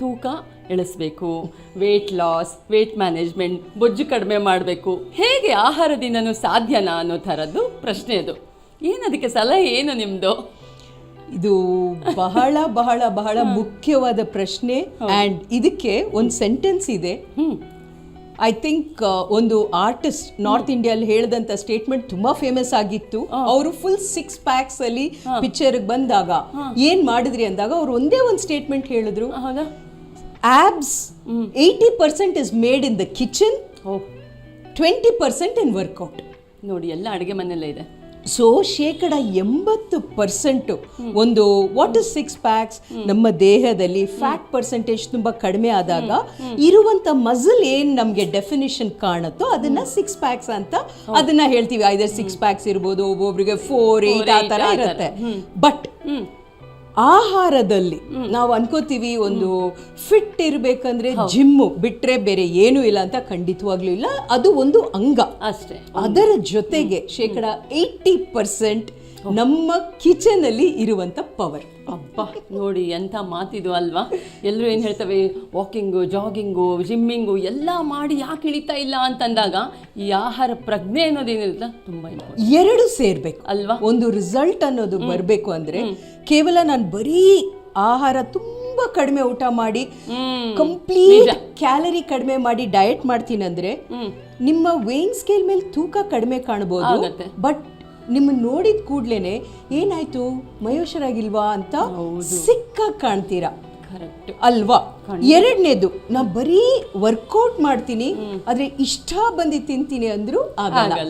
ತೂಕ ಇಳಿಸ್ಬೇಕು weight loss weight management ಬೊಜ್ಜು ಕಡಿಮೆ ಮಾಡಬೇಕು. ಹೇಗೆ ಆಹಾರದಿಂದನೂ ಸಾಧ್ಯನಾ ಅನ್ನೋ ಥರದ್ದು ಪ್ರಶ್ನೆ ಅದು. ಏನದಕ್ಕೆ ಸಲಹೆ ಏನು ನಿಮ್ಮದು ಇದು ಬಹಳ ಬಹಳ ಬಹಳ ಮುಖ್ಯವಾದ ಪ್ರಶ್ನೆ. ಆ್ಯಂಡ್ ಇದಕ್ಕೆ ಒಂದು ಸೆಂಟೆನ್ಸ್ ಇದೆ. ಐ ಥಿಂಕ್ ಒಂದು ಆರ್ಟಿಸ್ಟ್ ನಾರ್ತ್ ಇಂಡಿಯಲ್ಲಿ ಹೇಳಿದಂತ ಸ್ಟೇಟ್ಮೆಂಟ್ ತುಂಬಾ ಫೇಮಸ್ ಆಗಿತ್ತು. ಅವರು ಫುಲ್ ಸಿಕ್ಸ್ ಪ್ಯಾಕ್ಸ್ ಅಲ್ಲಿ ಪಿಕ್ಚರ್ ಬಂದಾಗ ಏನ್ ಮಾಡಿದ್ರಿ ಅಂದಾಗ ಅವ್ರು ಒಂದೇ ಒಂದು ಸ್ಟೇಟ್ಮೆಂಟ್ ಹೇಳಿದ್ರು. Abs eighty percent is made in the kitchen O. Twenty percent in workout ನೋಡಿ ಎಲ್ಲ ಅಡುಗೆ ಮನೆಯಲ್ಲೇ ಇದೆ. ಸೊ ಶೇಕಡ ಎಂಬತ್ತು ಪರ್ಸೆಂಟು ಒಂದು ವಾಟ್ ಇಸ್ ಸಿಕ್ಸ್ ಪ್ಯಾಕ್ಸ್ ನಮ್ಮ ದೇಹದಲ್ಲಿ ಫ್ಯಾಟ್ ಪರ್ಸೆಂಟೇಜ್ ತುಂಬಾ ಕಡಿಮೆ ಆದಾಗ ಇರುವಂಥ ಮಸಲ್ ಏನ್ ನಮ್ಗೆ ಡೆಫಿನಿಷನ್ ಕಾಣುತ್ತೋ ಅದನ್ನ ಸಿಕ್ಸ್ ಪ್ಯಾಕ್ಸ್ ಅಂತ ಅದನ್ನ ಹೇಳ್ತೀವಿ. ಐದರ್ ಸಿಕ್ಸ್ ಪ್ಯಾಕ್ಸ್ ಇರ್ಬೋದು ಒಬ್ಬೊಬ್ರಿಗೆ ಫೋರ್ ಏಟ್ ಆ ಥರ ಇರುತ್ತೆ. ಬಟ್ ಆಹಾರದಲ್ಲಿ ನಾವು ಅನ್ಕೋತೀವಿ ಒಂದು ಫಿಟ್ ಇರಬೇಕಂದ್ರೆ ಜಿಮ್ಮು ಬಿಟ್ರೆ ಬೇರೆ ಏನೂ ಇಲ್ಲ ಅಂತ ಖಂಡಿತವಾಗ್ಲೂ ಇಲ್ಲ. ಅದು ಒಂದು ಅಂಗ. ಅಷ್ಟೇ. ಅದರ ಜೊತೆಗೆ ಶೇಕಡ ಏಯ್ಟಿ ಪರ್ಸೆಂಟ್ ನಮ್ಮ ಕಿಚನ್ ಅಲ್ಲಿ ಇರುವಂತ ಪವರ್. ಅಪ್ಪ ನೋಡಿ ಎಂಥ ಮಾತಿದು ಅಲ್ವಾ? ಎಲ್ಲರೂ ಏನು ಹೇಳ್ತವೆ? ವಾಕಿಂಗು ಜಾಗಿಂಗು ಜಿಮ್ಮಿಂಗು ಎಲ್ಲ ಮಾಡಿ ಯಾಕೆ ಇಳಿತಾ ಇಲ್ಲ ಅಂತಂದಾಗ ಈ ಆಹಾರ ಪ್ರಜ್ಞೆ ಅನ್ನೋದೇನಿರುತ್ತ ತುಂಬಾ ಇಂಪಾರ್ಟೆಂಟ್ ಎರಡು ಸೇರ್ಬೇಕು. ಅಲ್ವಾ? ಒಂದು ರಿಸಲ್ಟ್ ಅನ್ನೋದು ಬರಬೇಕು ಅಂದ್ರೆ ಕೇವಲ ನಾನು ಬರೀ ಆಹಾರ ತುಂಬಾ ಕಡಿಮೆ ಊಟ ಮಾಡಿ ಕಂಪ್ಲೀಟ್ ಕ್ಯಾಲರಿ ಕಡಿಮೆ ಮಾಡಿ ಡಯಟ್ ಮಾಡ್ತೀನಿ ಅಂದ್ರೆ ನಿಮ್ಮ ವೇಯಿಂಗ್ ಸ್ಕೇಲ್ ಮೇಲೆ ತೂಕ ಕಡಿಮೆ ಕಾಣಬಹುದು ಬಟ್ ನಿಮ್ಮ ನೋಡಿದ ಕೂಡ್ಲೇನೆ ಏನಾಯ್ತು? ಮಯೋಶರಾಗಿಲ್ವಾ ಅಂತ ಸಿಕ್ಕಾಗಿ ಕಾಣ್ತೀರಾ? ಕರೆಕ್ಟ್ ಅಲ್ವಾ? ಎರಡನೇದು ನಾ ಬರೀ ವರ್ಕೌಟ್ ಮಾಡ್ತೀನಿ ಆದ್ರೆ ಇಷ್ಟ ಬಂದಿ ತಿಂತೀನಿ ಅಂದ್ರೂ ಆಗಲ್ಲ.